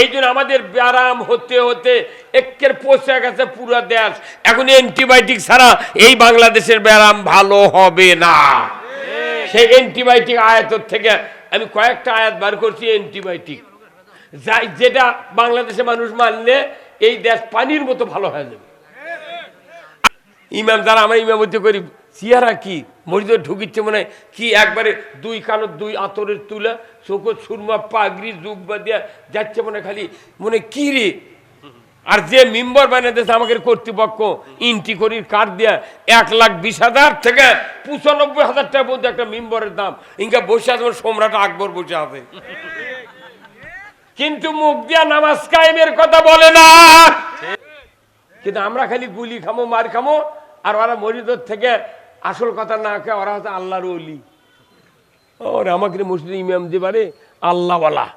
এই জন্য আমাদের ব্যায়াম হতে হতে একের পচে গেছে পুরো দেশ। এখন অ্যান্টিবায়োটিক ছাড়া এই বাংলাদেশের ব্যায়াম ভালো হবে না। সেই অ্যান্টিবায়োটিক আয়াতের থেকে আমি কয়েকটা আয়াত বার করছি, অ্যান্টিবায়োটিক। যাই, যেটা বাংলাদেশে মানুষ মানলে এই দেশ পানির মতো ভালো হয়ে যাবে। ইমাম, যারা আমরা ইমামতি করি চেহারা কি? মসজিদে ঢুকিচ্ছে মনে কি একবারে দুই কানত দুই আতরের তুলা, চোখ সুরমা, পাগড়ি জুব্বা দিয়া যাচ্ছে মনে খালি। মনে কি রে? আর যে মেম্বার বানাইতেছে আমাদের কর্তৃপক্ষ, ইন্টি করির কার্ড দিয়া এক লাখ বিশ হাজার থেকে পঁচানব্বই হাজার টাকার মধ্যে একটা মেম্বারের দাম। ইনকা বসে আছে সম্রাট আকবর বসে আছে। কিন্তু মুখ দিয়া নামাজ কায়েমের কথা বলে না। কিন্তু আমরা খালি গুলি খামো, মার খামো, আর ওরা মরিদর থেকে আসল কথা না কে ওরা হচ্ছে আল্লাহর অলি ওরে, আমাকে মুসলিম ইমাম যে পারে আল্লাহওয়ালা।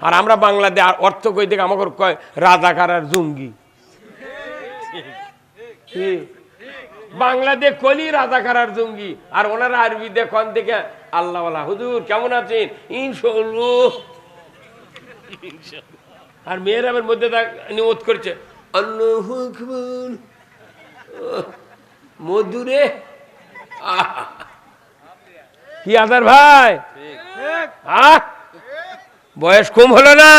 আর আমরা বাংলাদেশ অর্থ কই থেকে আমাকে কয় রাজাকার আর জঙ্গি? বাংলাদেশ কলি রাজাকার আর জঙ্গি, আর ওনারা আরবি দেখন থেকে আল্লাহওয়ালা। হুজুর, কেমন আছেন? ইনশাল্লাহ আর মেয়েরামের মধ্যে তা- নিয়ত করছে, আল্লাহ মধুরে। কি আদার ভাই? বয়স কম হলো না।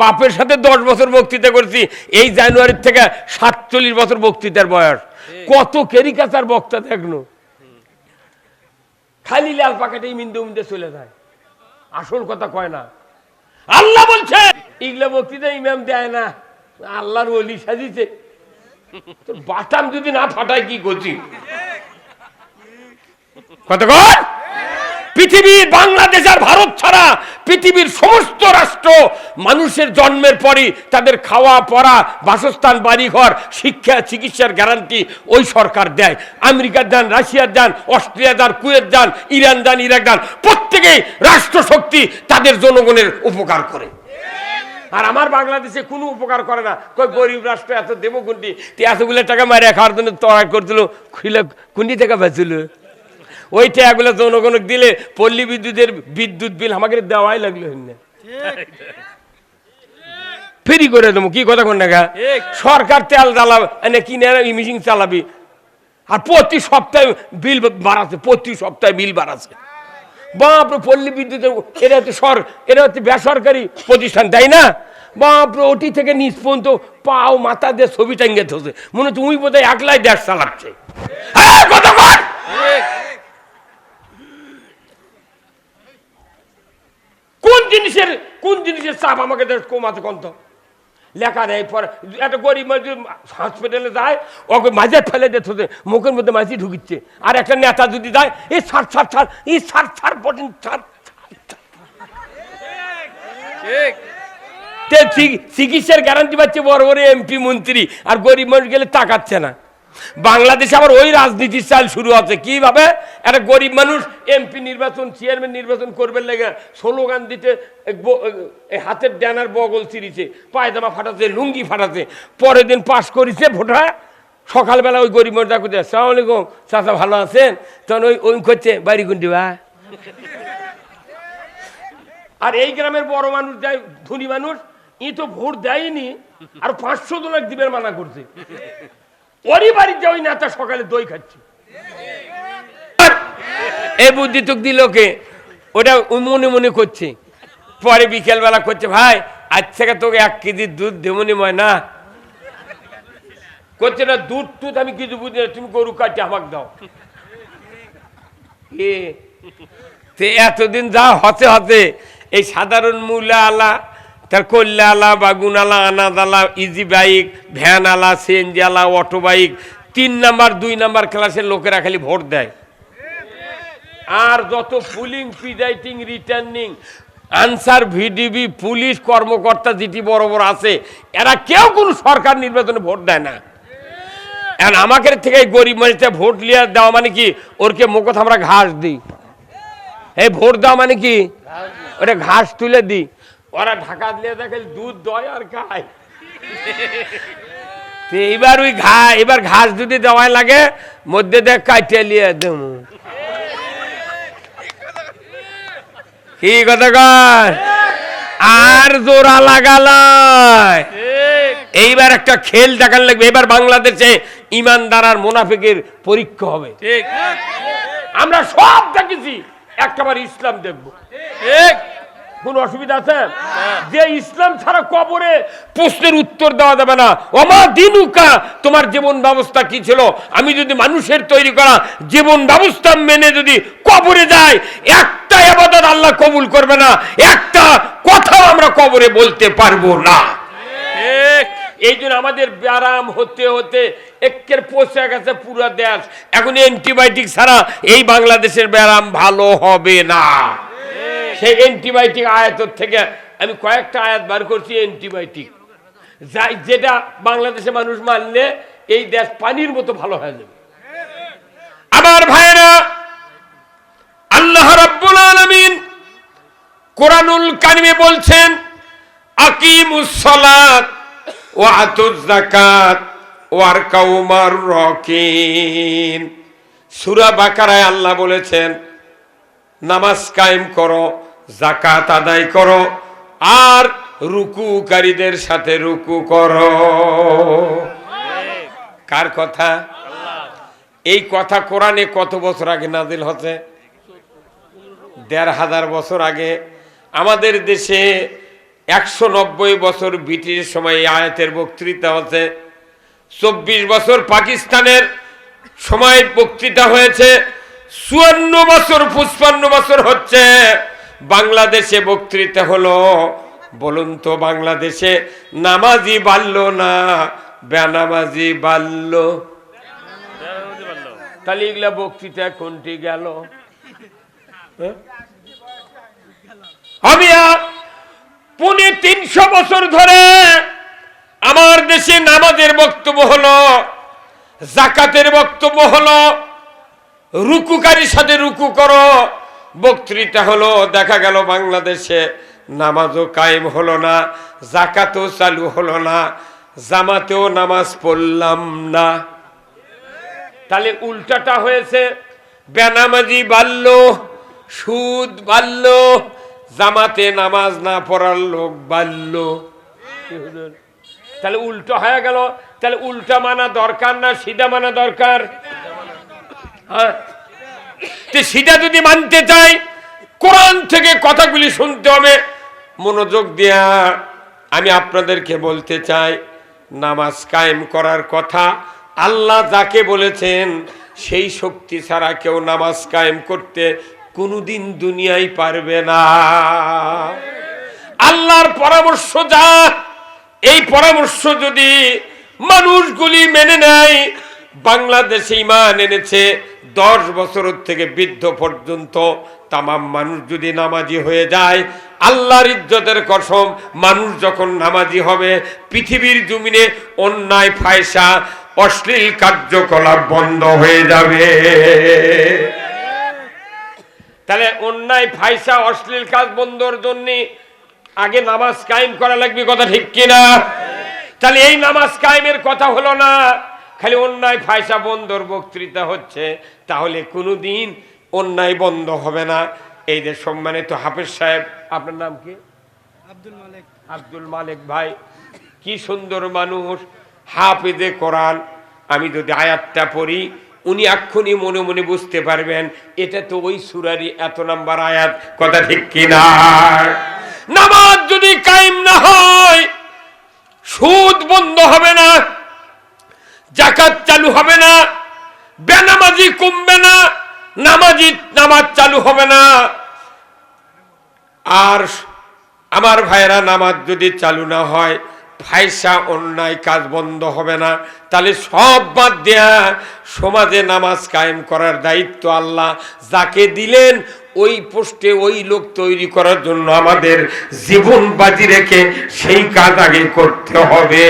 বাপের সাথে দশ বছর বক্তৃতা করছি। এই জানুয়ারির থেকে সাতচল্লিশ বছর বক্তৃতার বয়স। কত কেরিকাচার বক্তা দেখল। খালি লাল পাকাটাই মিন্দে মিন্দে চলে যায়। আসল কথা কয় না। আল্লাহ বলছে ইগলা বক্তৃতা ইমাম দেয় না। আল্লাহর অলি সাজিছে। তোর বাটাম যদি না ফাটায় কি করছি কত কর? পৃথিবীর বাংলাদেশ আর ভারত ছাড়া পৃথিবীর সমস্ত রাষ্ট্র মানুষের জন্মের পরই তাদের খাওয়া, পড়া, বাসস্থান, বাড়িঘর, শিক্ষা, চিকিৎসার গ্যারান্টি ওই সরকার দেয়। আমেরিকার রাশিয়ার কুয়েত যান ইরান যান ইরাক যান প্রত্যেকেই রাষ্ট্রশক্তি তাদের জনগণের উপকার করে। আর আমার বাংলাদেশে কোনো উপকার করে না। কই গরিব রাষ্ট্র, এত দেবো কুন্ডি তুই এতগুলো টাকা মারে খাওয়ার জন্য তৈরি করছিল, খুলে কুন্ডি টাকা বেছিল ওই টাকাগুলো জনগণ দিলে পল্লী বিদ্যুতের বিদ্যুৎ বিল আমাকে দেওয়াই লাগল না ফ্রি করে দেবো কি কথা কোন টাকা সরকার তেল জ্বালাবে এনে কিনে মিশিং চালাবি। আর প্রতি সপ্তাহে বিল বাড়াচ্ছে প্রতি সপ্তাহে বিল বাড়াচ্ছে। বাপরে পল্লী বিদ্যুতের এটা হচ্ছে সর এটা হচ্ছে বেসরকারি প্রতিষ্ঠান তাই না? বাপরে ওটি থেকে নিচ পর্যন্ত পাও মাথা দিয়ে ছবি টাঙ্গে ধরছে। মনে হচ্ছে উই বোধহয় একলাই দেশ চালাচ্ছে। হ্যাঁ, কথা বল! কোন জিনিসের কোন জিনিসের চাপ আমাকে কমাতে কন্ত লেখা দেয় পরে একটা গরিব মানুষ হসপিটালে যায় ওকে মাঝে ফেলে দিতে মুখের মধ্যে মাঝি ঢুকিচ্ছে। আর একটা নেতা যদি যায় এই সার সার ছাড় এই সার। তে চি- চিকিৎসার গ্যারান্টি পাচ্ছে বড় বড় এমপি মন্ত্রী আর গরিব মানুষ গেলে তাকাচ্ছে না। বাংলাদেশে আবার ওই রাজনীতির চাল শুরু হচ্ছে। কীভাবে? একটা গরিব মানুষ এমপি নির্বাচন, চেয়ারম্যান নির্বাচন করবেন লেগে স্লোগান দিতে হাতের ড্যানার বগল চিরিছে পায়জামা ফাটাচ্ছে লুঙ্গি ফাটাচ্ছে পরের দিন পাশ করেছে ভোটা সকালবেলা ওই গরিব মানুষ ডাকুতে, আসসালামু আলাইকুম, চাচা ভালো আছেন? তখন ওই ওই করছে বাড়ি কুন্ডি বা আর এই গ্রামের বড় মানুষ দেয়, ধনী মানুষ, ই তো ভোট দেয়নি, আর পাঁচশো জনের দিবের মানা করছে। ওরই বাড়িতে ওই নেতা সকালে দই খাচ্ছে। এই বুদ্ধি তুক দিল ওটা মনে মনে করছে। পরে বিকেলবেলা করছে, ভাই, আজ থেকে তোকে এক কেজি দুধ দেমনি ময়, না? করছে না, দুধ টুধ আমি কিছু বুঝি না, তুমি গরু কাটে আমাকে দাও। এ এতদিন যা হতে হতে এই সাধারণ মূল্য আলা তার কল্যা আলা বাগুন আলা আনাদ আলা ইজি বাইক ভ্যান আলা সিএনজি আলা অটো বাইক তিন নাম্বার দুই নাম্বার ক্লাসের লোকেরা খালি ভোট দেয়। আর যত polling presiding returning Ansar VDP police কর্মকর্তা যেটি বড় বড় আছে এরা কেউ কোন সরকার নির্বাচনে ভোট দেয় না। এখন আমাকে থেকে এই গরিব মানুষটা ভোট লিয়ে দেওয়া মানে কি? ওরকে মুখত আমরা ঘাস দিই। এই ভোট দেওয়া মানে কি? ওটা ঘাস তুলে দিই। ওরা ঢাকা দিয়ে দেখে দুধ দয় আর খায়। এইবার ওই ঘা এবার ঘাস যদি দেওয়াই লাগে মধ্যে দেখ কাটে লিয়ে দেব। কি কথা কয়? আর জোড়া লাগালায়। এইবার একটা খেল দেখার লাগবে। এবার বাংলাদেশে ইমানদার আর মোনাফিকের পরীক্ষা হবে। ঠিক। আমরা সব দেখেছি। একটাবার ইসলাম দেখব। ঠিক। কোন অসুবিধা আছে? যে ইসলাম ছাড়া কবরে প্রশ্নের উত্তর দেওয়া যাবে না। অমা দিনুকা তোমার জীবন ব্যবস্থা কি ছিল? আমি যদি মানুষের তৈরি করা জীবন ব্যবস্থা মেনে যদি কবরে যাই একটা আবাদত আল্লাহ কবুল করবে না। একটা কথাও আমরা কবরে বলতে পারব না। এই জন্য আমাদের ব্যায়াম হতে হতে একের পচে গেছে পুরো দেশ। এখন অ্যান্টিবায়োটিক ছাড়া এই বাংলাদেশের ব্যায়াম ভালো হবে না। সেই অ্যান্টিবায়োটিক আয়াতর থেকে আমি কয়েকটা আয়াত বার করছি অ্যান্টিবায়োটিক যাই যেটা বাংলাদেশে মানুষ মানলে এই দেশ পানির মতো ভালো হয়ে যাবে। আমার ভাইরা আল্লাহ রাব্বুল আলামিন কোরআনুল কারিমে বলছেন, আকিমুস সালাত ওয়া আতুজ যাকাত ওয়ার কাউমার রকিন। সূরা বাকারায় আল্লাহ বলেছেন, নামাজ কায়েম করো জাকাত আদায় করো আর রুকুকারীদের সাথে রুকু করো। কার কথা? এই কথা কোরআনে কত বছর আগে নাজিল হচ্ছে? দেড় হাজার বছর আগে। আমাদের দেশে একশো নব্বই বছর ব্রিটিশ সময় আয়াতের বক্তৃতা হচ্ছে। চব্বিশ বছর পাকিস্তানের সময় বক্তৃতা হয়েছে। চুয়ান্ন বছর পুষ্পান্ন বছর হচ্ছে। বাংলাদেশে বক্তৃতা হলো, বলুন তো বাংলাদেশে, নামাজি বাড়ল না, বেনামাজি বাড়ল? তাহলে এগুলা বক্তৃতা কোনটি গেল? আমি পুনে তিনশো বছর ধরে আমার দেশে নামাজের বক্তব্য হলো, জাকাতের বক্তব্য হলো, রুকুকারীর সাথে রুকু করো বক্তৃতা হলো, দেখা গেল বাংলাদেশে নামাজও কায়েম হলো না, জাকাতও চালু হলো না, জামাতেও নামাজ পড়লাম না। তাহলে উল্টাটা হয়েছে, বেনামাজি বাড়ল, সুদ বাড়ল, জামাতে নামাজ না পড়ার লোক বাড়ল। তাহলে উল্টো হয়ে গেল, তাহলে উল্টা মানা দরকার না, সিধা মানা দরকার? হ্যাঁ? তো সেটা যদি মানতে চাই, কোরআন থেকে কথাগুলি শুনতে হবে। মনোযোগ দেয়া আমি আপনাদেরকে বলতে চাই, নামাজ কায়েম করার কথা আল্লাহ যাকে বলেছেন, সেই শক্তি ছাড়া কেউ নামাজ কায়েম করতে কোনোদিন দুনিয়ায় পারবে না। আল্লাহর পরামর্শ যা, এই পরামর্শ যদি মানুষগুলি মেনে নেয়, বাংলাদেশে ইমান এনেছে দশ বছর থেকে বৃদ্ধ পর্যন্ত তামাম মানুষ যদি নামাজি হয়ে যায়, আল্লাহর ইজ্জতের কসম, মানুষ যখন নামাজি হবে, পৃথিবীর জমিনে অন্যায়, ফায়সা, অশ্লীল কার্যকলাপ বন্ধ হয়ে যাবে। তাহলে অন্যায় ফাইসা অশ্লীল কাজ বন্ধর জন্য আগে নামাজ কায়েম করা লাগবে, কথা ঠিক কিনা? তাহলে এই নামাজ কায়েমের কথা হলো না। খালি অন্যায় ফাইসা বন্ধর বক্তৃতা হচ্ছে তাহলে কোনো দিন অন্যায় বন্ধ হবে না। এই যে সম্মানিত হাফেজ সাহেব আপনার নাম কি? আব্দুল মালিক। আব্দুল মালিক ভাই কি সুন্দর মানুষ হাফেজে কোরআন। আমি যদি আয়াতটা পড়ি উনি এক্ষুনি মনে মনে বুঝতে পারবেন এটা তো ওই সুরারি এত নাম্বার আয়াত কথা ঠিক কিনা? নামাজ যদি কায়েম না হয় সুদ বন্ধ হবে না। জাকাত চালু হবে না, বেনামাজি কমবে না, নামাজি নামাজ চালু হবে না। আর আমার ভাইয়েরা, নামাজ যদি চালু না হয়, ফাইসা অন্যায় কাজ বন্ধ হবে না। তাহলে সব বাদ দেয়া সমাজে নামাজ কায়েম করার দায়িত্ব আল্লাহ যাকে দিলেন, ওই পোস্টে ওই লোক তৈরি করার জন্য আমাদের জীবন বাজি রেখে সেই কাজ আগে করতে হবে।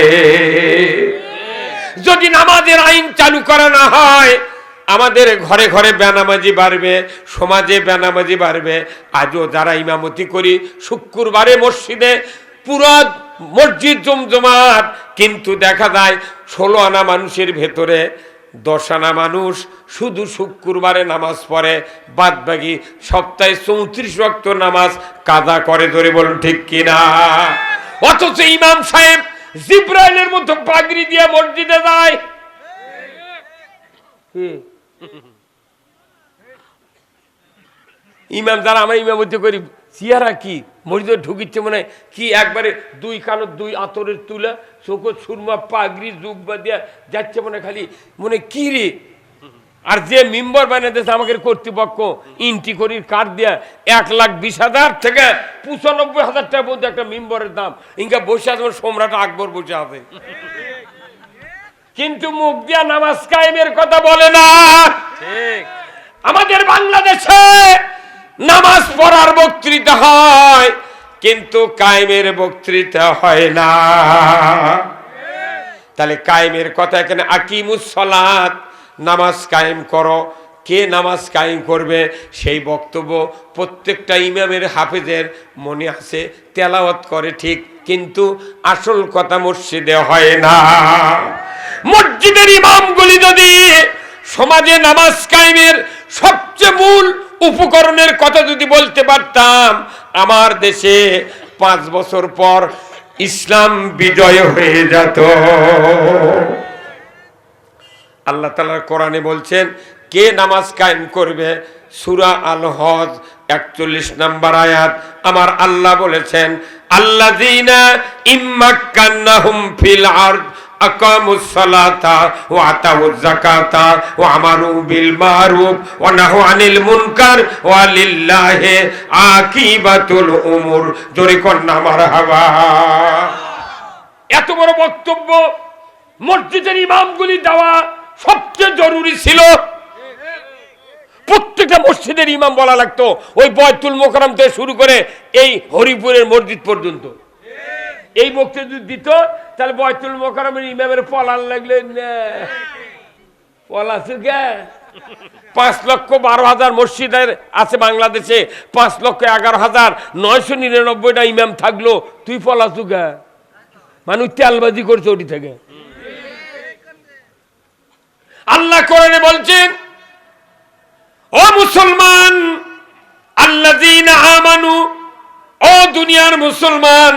যদি নামাজের আইন চালু করা না হয়, আমাদের ঘরে ঘরে বেনামাজি বাড়বে, সমাজে বেনামাজি বাড়বে। আজও যারা ইমামতি করি, শুক্রবারে মসজিদে পুরো মসজিদ জমজমাট, কিন্তু দেখা যায় ষোলো আনা মানুষের ভেতরে দশ আনা মানুষ শুধু শুক্রবারে নামাজ পড়ে বাদ বাকি সপ্তাহে চৌত্রিশ রক্ত নামাজ কাদা করে ধরে বলুন ঠিক কিনা? অথচ ইমাম সাহেব জিব্রাইলের মতো পাগড়ি দিয়ে মসজিদে যায়? ইমাম যারা আমরা ইমামতি করি, সিয়ারা কি? মসজিদে ঢুকিচ্ছে মনে কি একবারে দুই কানো দুই আতরের তুলা, চোখ সুরমা, পাগড়ি, জুব্বা দিয়া যাচ্ছে মনে খালি, মনে কি রে? আর যে মেম্বার বানিয়ে দিয়েছে আমাদের কর্তৃপক্ষ ইন্টি করির কার্ড দিয়া এক লাখ বিশ হাজার থেকে পঁচানব্বই হাজার টাকার মধ্যে একটা মেম্বারের দাম। ইনকা বসে আছে সম্রাট আকবর বসে আছে। কিন্তু মুখ দিয়া নামাজ কায়েমের কথা বলে না। ঠিক। আমাদের বাংলাদেশে নামাজ পড়ার বক্তৃতা হয় কিন্তু কায়েমের বক্তৃতা হয় না। তাহলে কায়েমের কথা এখানে আকিমুসলাত নামাজ কায়েম করো। কে নামাজ কায়েম করবে? সেই বক্তব্য প্রত্যেকটা ইমামের হাফেজের মনে আছে, তেলাওয়াত করে ঠিক, কিন্তু আসল কথা মসজিদে হয় না। মসজিদের ইমামগুলি যদি সমাজে নামাজ কায়েমের সবচেয়ে মূল উপকরণের কথা যদি বলতে পারতাম, আমার দেশে পাঁচ বছর পর ইসলাম বিজয় হয়ে যেত। আল্লাহ তালার কোরআনে বলছেন কে নামাজ কায়েম করবে সুরা আল হজ একচল্লিশ নাম্বার আয়াত আমার আল্লাহ বলেছেন আল্লাহ ইম্মাক্কান্নাহুম ফিল আরদ أقاموا الصلاة وآتوا الزكاة وأمروا بالمعروف ونهوا عن المنكر ولله عاقبة الأمور জোরে কন্যা মারহাবা এত বড় বক্তব্য মসজিদের ইমামগুলি দেওয়া সবচেয়ে জরুরি ছিল প্রত্যেকটা মসজিদের ইমাম বলা লাগতো, ওই বয়তুল মোকারম থেকে শুরু করে এই হরিপুরের মসজিদ পর্যন্ত। এই বক্তব্য যদি দিত, তাহলে বয়তুল মোকারমের ইমামের পলান লাগলে পাঁচ লক্ষ বারো হাজার মসজিদের আছে বাংলাদেশে, পাঁচ লক্ষ এগারো হাজার নয়শো নিরানব্বইটা ইমাম থাকল। তুই পলাছু কে? মানুষ তেলবাজি করছে ওটি থেকে। আল্লাহ কোরআনে বলছেন, ও মুসলমান, আল্লাযীনা আমানু, ও দুনিয়ার মুসলমান,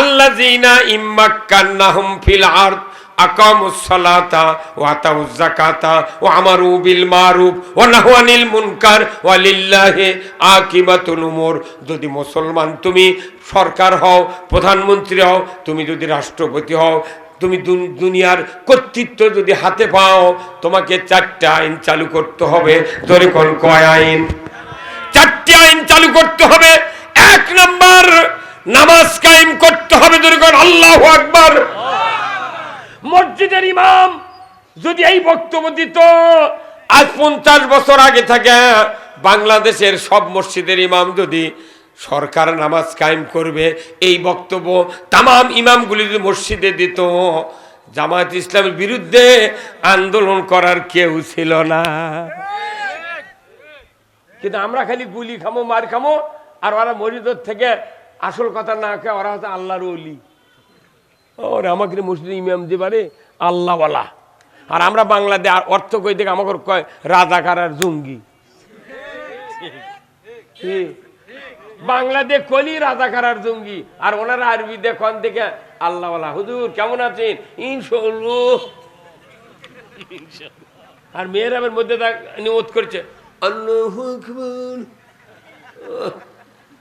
আল্লাযীনা ইম্মাক্কান্নাহুম ফিল আরদ, আকামুস সালাতা ওয়া আতাউজ যাকাতা ওয়া আমারু বিল মারুফ ওয়া নাহু আনিল মুনকার ওয়া লিল্লাহি আকিবাতুল উমুর। যদি মুসলমান তুমি সরকার হও, প্রধানমন্ত্রী হও, তুমি যদি রাষ্ট্রপতি হও তুমি দুন- দুনিয়ার কর্তৃত্ব যদি হাতে পাও, তোমাকে চারটা আইন চালু করতে হবে। ধরে কোন কয় আইন? চারটি আইন চালু করতে হবে। এক নাম্বার, নামাজ কায়েম করতে হবে ধরে কোন আল্লাহ আকবার। মসজিদের ইমাম যদি এই বক্তব্য দিত, আজ পঞ্চাশ বছর আগে থাকে বাংলাদেশের সব মসজিদের ইমাম যদি সরকার নামাজ কায়েম করবে। এই বক্তব্য তাম ইমামগুলি যদি মসজিদে দিত, জামায়াত ইসলামের বিরুদ্ধে আন্দোলন করার কেউ ছিল না। কিন্তু আমরা খালি গুলি খামো, মার খামো, আর ওরা মসজিদের থেকে আসল কথা না কে ওরা হচ্ছে আল্লাহর অলি ওরা, আমাকে মসজিদ ইমাম যে পারে আল্লাহওয়ালা। আর আমরা বাংলাদেশ অর্থ কই থেকে আমাকে কয়, রাজাকার আর জঙ্গি? বাংলাদেশ কলি রাজাকার আর জঙ্গি। আর ওনারা আরবি দেখন দেখে আল্লাহওয়ালা হুজুর কেমন আছেন? ইনশাল্লাহ আর মেয়েরামের মধ্যে দেখ নিয়ত করছে আল্লাহু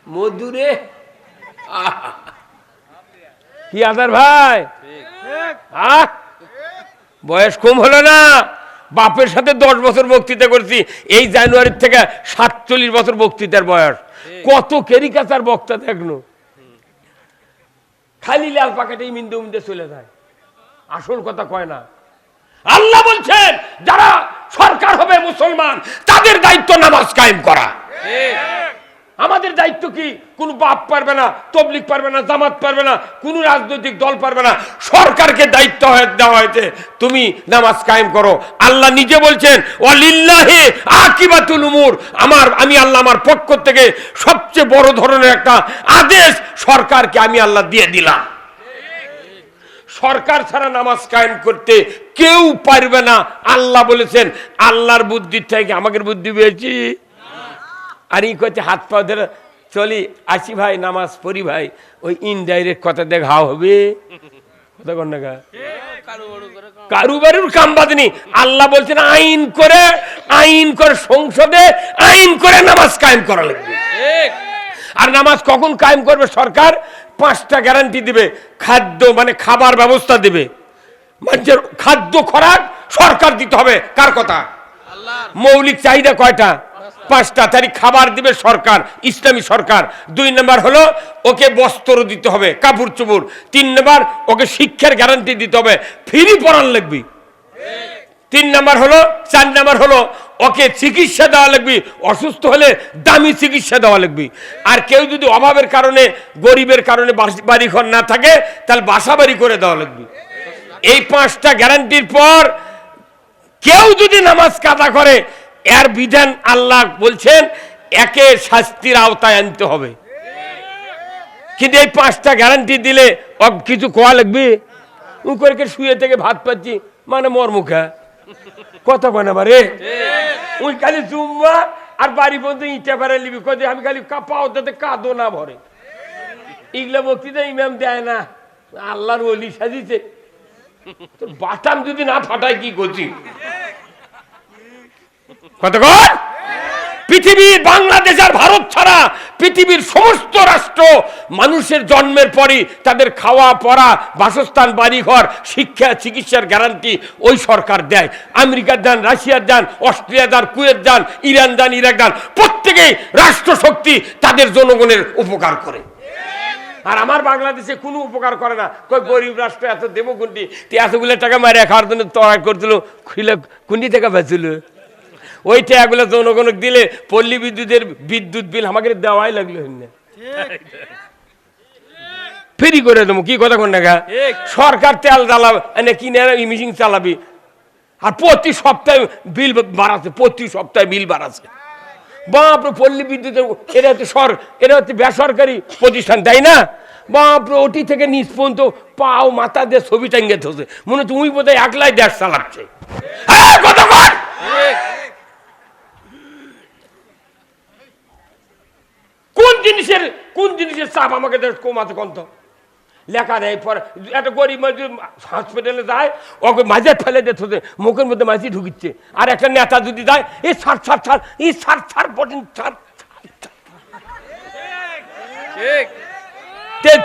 মধুরে। কি আদার ভাই? বয়স কম হলো না। বাপের সাথে দশ বছর বক্তৃতা করছি। এই জানুয়ারির থেকে সাতচল্লিশ বছর বক্তৃতার বয়স। কত কেরিকাচার বক্তা দেখল খালি লাল পাকেটে মিন্দে মিন্দে চলে যায়। আসল কথা কয় না। আল্লাহ বলছেন, যারা সরকার হবে মুসলমান, তাদের দায়িত্ব নামাজ কায়েম করা। আমাদের দায়িত্ব কি? কোন বাপ পারবে না তবলিক পারবে না, জামাত পারবে না, কোন রাজনৈতিক দল পারবে না। সরকারকে দায়িত্ব দেওয়া হয়েছে। তুমি নামাজ কায়েম করো। আল্লাহ নিজে বলছেন আমার আমি আল্লাহ আমার পক্ষ থেকে সবচেয়ে বড় ধরনের একটা আদেশ সরকারকে আমি আল্লাহ দিয়ে দিলাম। সরকার ছাড়া নামাজ কায়েম করতে কেউ পারবে না। আল্লাহ বলেছেন, আল্লাহর বুদ্ধির থেকে আমাদের বুদ্ধি পেয়েছি আর ই করছে হাত পা ধরে চলি আসি ভাই নামাজ পড়ি ভাই। ওই ইনডাইরেক্ট কথা দেখ হাও হবে। কথা কর না গা? কারু কাম বাদনি আল্লাহ বলছেন আইন করে আইন করে সংসদে আইন করে নামাজ কায়েম করা লাগবে। আর নামাজ কখন কায়েম করবে সরকার? পাঁচটা গ্যারান্টি দিবে। খাদ্য মানে খাবার ব্যবস্থা দিবে। মানুষের খাদ্য খোরাক সরকার দিতে হবে। কার কথা? মৌলিক চাহিদা কয়টা? পাঁচটা তারই খাবার দিবে সরকার, ইসলামী সরকার। দুই নম্বর হলো, ওকে বস্ত্র দিতে হবে, কাপড় চোপড়। তিন নম্বর, ওকে শিক্ষার গ্যারান্টি দিতে হবে ফ্রি পড়ার লাগবে। তিন নাম্বার হলো, চার নাম্বার হলো, ওকে চিকিৎসা দেওয়া লাগবে, অসুস্থ হলে দামি চিকিৎসা দেওয়া লাগবে। আর কেউ যদি অভাবের কারণে, গরিবের কারণে বাস- বাড়িঘর না থাকে, তাহলে বাসা বাড়ি করে দেওয়া লাগবে। এই পাঁচটা গ্যারান্টির পর কেউ যদি নামাজ কাদা করে এর বিধান আল্লাহ বলছেন একে শাস্তির আওতায় আনতে হবে। কিন্তু এই পাঁচটা গ্যারান্টি দিলে ও কিছু কোয়া লাগবে? উ করে শুয়ে থেকে ভাত পাচ্ছি? মানে মর মুখা। কথা কয় না বারে? ওই খালি জুম্মা আর বাড়ি পর্যন্ত ইটা পারে লিবি। কদি আমি খালি কাপা ওটাতে কাঁদো না ভরে। ইগলা বক্তৃতা ইমাম দেয় না। আল্লাহর ওলি সাজিছে। তোর বাটাম যদি না ফাটায় কি করছি কতক্ষণ পৃথিবীর বাংলাদেশ আর ভারত ছাড়া পৃথিবীর সমস্ত রাষ্ট্র মানুষের জন্মের পরই তাদের খাওয়া, পড়া, বাসস্থান, বাড়িঘর, শিক্ষা, চিকিৎসার গ্যারান্টি ওই সরকার দেয়। আমেরিকার যান রাশিয়ার যান অস্ট্রেলিয়া যান কুয়েত যান ইরান যান ইরাক যান প্রত্যেকেই রাষ্ট্রশক্তি তাদের জনগণের উপকার করে। আর আমার বাংলাদেশে কোনো উপকার করে না। কই গরিব রাষ্ট্র, এত দেবো কোনটি তুই এতগুলো টাকা মারে খাওয়ার জন্য তড়াই করছিল, খুলে কোনটি টাকা বেছিল ওই টাকাগুলো জনগণ দিলে পল্লী বিদ্যুতের বিদ্যুৎ বিল আমাকে দেওয়াই লাগল না ফ্রি করে দেবো কি কথা কোন ঠিক। সরকার তেল জ্বালাবে এনে কিনে মিশিং চালাবি। আর প্রতি সপ্তাহে বিল বাড়াচ্ছে প্রতি সপ্তাহে বিল বাড়াচ্ছে। বাপরে পল্লী বিদ্যুতের এরা হচ্ছে সর এরা হচ্ছে বেসরকারি প্রতিষ্ঠান তাই না? বাপরে ওটি থেকে নিচ পর্যন্ত পাও মাথা দিয়ে ছবি টাঙ্গে ধরছে। মনে হচ্ছে উই বোধহয় একলাই দেশ চালাচ্ছে। হ্যাঁ, কতক্ষণ? ঠিক কোন জিনিসের কোন জিনিসের চাপ আমাকে কমাতে কন্ত লেখা দেয় পরে একটা গরিব মানুষ হসপিটালে যায় ওকে মাঝে ফেলে দিতে মুখের মধ্যে মাঝি ঢুকিচ্ছে। আর একটা নেতা যদি যায় এই সার সার ছাড় এই সার ছাড় বটেন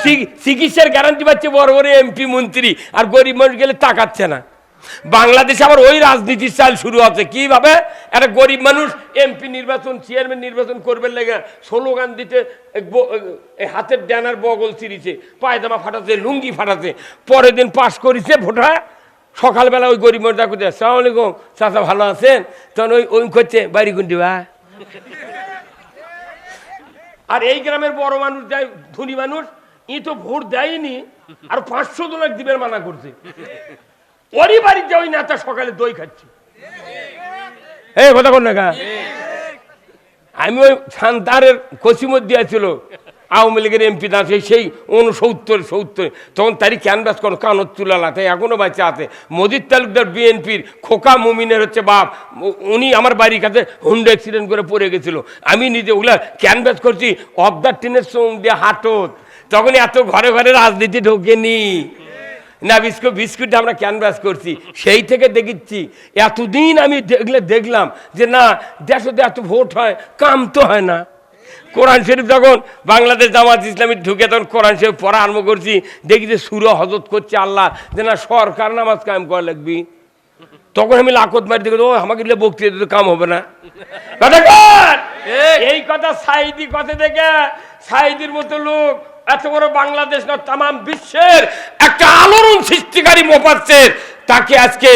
ঠিক। চিকিৎসার গ্যারান্টি পাচ্ছে বড় বড় এমপি মন্ত্রী আর গরিব মানুষ গেলে তাকাচ্ছে না। বাংলাদেশে আবার ওই রাজনীতির চাল শুরু হচ্ছে। কীভাবে? একটা গরিব মানুষ এমপি নির্বাচন, চেয়ারম্যান নির্বাচন করবে লেগে স্লোগান দিতে হাতের ড্যানার বগল চিরিছে পায়জামা ফাটাচ্ছে, লুঙ্গি ফাটাচ্ছে, পরের দিন পাশ করেছে ভোটা সকালবেলা ওই গরিব মানুষ ডাকুতে, আসসালামু আলাইকুম, চাচা ভালো আছেন? তখন ওই ওই করছে বাড়ি গুন্ডি বা আর এই গ্রামের বড় মানুষ যায় ধনী মানুষ ই তো ভোট দেয়নি, আর পাঁচশো জনের দিবের মানা করছে। ওরই বাড়িতে ওই নেতা সকালে দই খাচ্ছে। এই কথা কোন আমি ওই সান্তারের কচিমত দিয়েছিল আওয়ামী লীগের এমপি না, সেই উনসত্তর সত্তর। তখন তারই ক্যানভাস করো কানত চুলালা তাই এখনও বাচ্চা আছে। মজিদ তালুকদার বিএনপির খোকা মুমিনের হচ্ছে বাপ। উনি আমার বাড়ির কাছে হুন্ডা অ্যাক্সিডেন্ট করে পড়ে গেছিল। আমি নিজে ওগুলা ক্যানভাস করছি অফ দ্য টিনের সঙ্গ দিয়ে হাঁটত। তখন এত ঘরে ঘরে রাজনীতি ঢোকেনি। না বিস্কুট বিস্কুট আমরা ক্যানভাস করছি। সেই থেকে দেখিচ্ছি এতদিন আমি দেখলে দেখলাম যে না দেশে তো এত ভোট হয় কাম তো হয় না। কোরআন শরীফ যখন বাংলাদেশ জামাত ইসলামী ঢুকে তখন কোরআন শরীফ পড়া আরম্ভ করছি দেখি যে সুর হজত করছে আল্লাহ যে না সরকার নামাজ কায়েম করা লাগবি। তখন আমি লাকত মারি দেখে ও আমাকে দিলে বক্তৃতা দিতে কাম হবে না। এই কথা সাইদি কথা দেখে সাইদির মতো লোক এত বড় বাংলাদেশ না তাম বিশ্বের একটা আলোড়ন সৃষ্টিকারী মোপাচ্ছের তাকে আজকে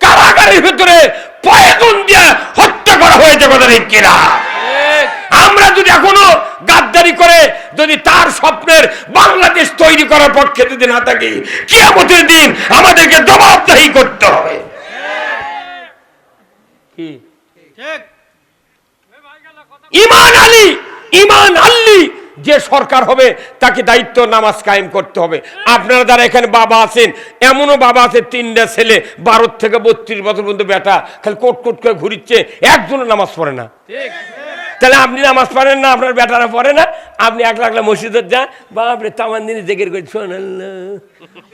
কারাগারের ভিতরে পয়জন দিয়ে হত্যা করা হয়েছে কথা ঠিক কিনা? আমরা যদি এখনও গাদ্দারি করে যদি তার স্বপ্নের বাংলাদেশ তৈরি করার পক্ষে যদি না থাকি কিয়ামতের দিন আমাদেরকে জবাবদাহি করতে হবে। কি? ইমান আলী ইমান আল্লি যে সরকার হবে, তাকে দায়িত্ব নামাজ কায়েম করতে হবে। আপনারা যারা এখানে বাবা আছেন, এমনও বাবা আছে, তিনটা ছেলে, বারো থেকে বত্রিশ বছর পর্যন্ত বেটা, খালি কোট কোট করে ঘুরিচ্ছে, একজনও নামাজ পড়ে না। তাহলে আপনি নামাজ পড়েন না, আপনার বেটারা পড়ে না, আপনি এক লাখ মসজিদে যান, বাপরে তামান দিনে জেগের করে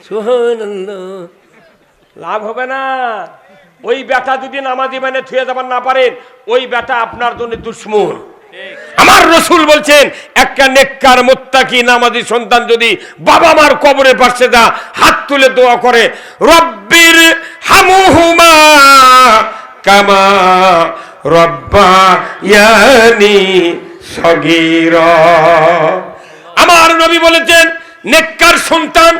সোহানাল্লাহ লাভ হবে না। ওই বেটা যদি নামাজি মানে থুয়ে যাবার না পারেন, ওই বেটা আপনার জন্য দুশ্মন। আমার রসুল বলছেন, একটা নেককার মোত্তাকি নামাজি সন্তান যদি বাবা মার কবরে পাশে যা, হাত তুলে দোয়া করে, রব্বির হামুহুমা কামা রব্বা ইয়ানি সগীর। আমার নবী বলেছেন, নেককার সন্তান,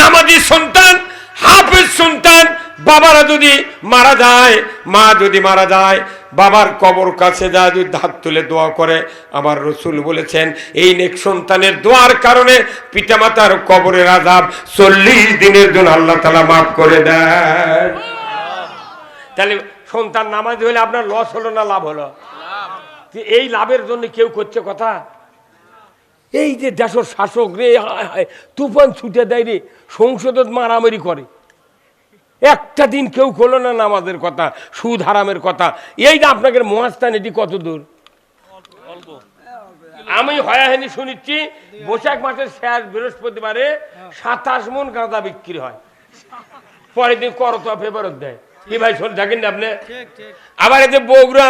নামাজি সন্তান, হাফেজ সন্তান, বাবারা যদি মারা যায়, মা যদি মারা যায় বাবার কবর কাছে যা যদি হাত তুলে দোয়া করে। আমার রসুল বলেছেন, এই নেক সন্তানের দোয়ার কারণে পিতামাতার কবরের আজাব চল্লিশ দিনের জন্য আল্লাহ তালা মাফ করে দেয় তাহলে সন্তান নামাজ হলে আপনার লস হলো না লাভ হলো? এই লাভের জন্য কেউ করছে কথা? এই যে দেশের শাসক রে তুফান ছুটে দেয় রে সংসদত মারামারি করে। একটা দিন কেউ করল না নামাজের কথা সুদ হারামের কথা। এই যে আপনাকে মহাস্থান এটি কত দূর? আমি হয়াহানি শুনেছি বৈশাখ মাসের শেষ বৃহস্পতিবারে সাতাশ মন গাঁদা বিক্রি হয়। পরের দিন করতো ফেভারত দেয়। কি ভাই শোন থাকেন না আপনি? আবার এতে বগুড়া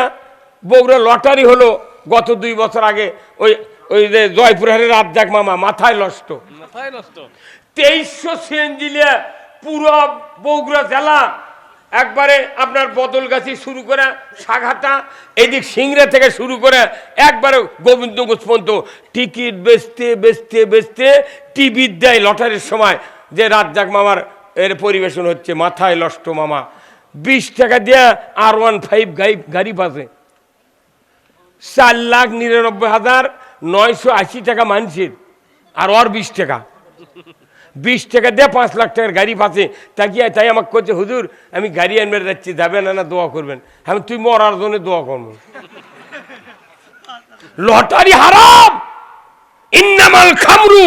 বগুড়া লটারি হলো গত দুই বছর আগে ওই ওই যে জয়পুরহাটের রাজ্জাক মামা মাথায় নষ্ট। মাথায় নষ্ট। তেইশশো সিএনজিলিয়া পুরো বগুড়া জেলা একবারে আপনার বদলগাছি শুরু করে সাঘাটা, এদিক সিংড়া থেকে শুরু করে একবারে গোবিন্দগঞ্জ পর্যন্ত। টিকিট বেচতে বেচতে বেচতে টিভির দেয় লটারির সময় যে রাজ্জাক মামার এর পরিবেশন হচ্ছে, মাথায় লষ্ট মামা। বিশ টাকা দিয়ে আর ওয়ান ফাইভ গাড়ি গাড়ি পাশে চার লাখ নিরানব্বই হাজার নয়শো আশি টাকা মানছেন আর ওর বিশ টাকা। বিশ টাকা দিয়ে পাঁচ লাখ টাকার গাড়ি পাশে তাকিয়ে তাই আমাকে করছে হুজুর, আমি গাড়ি আনবে যাচ্ছি, যাবেন না না, দোয়া করবেন। আমি, তুই মরার জন্য দোয়া করব। লটারি হারাম! ইন্নামাল খামরু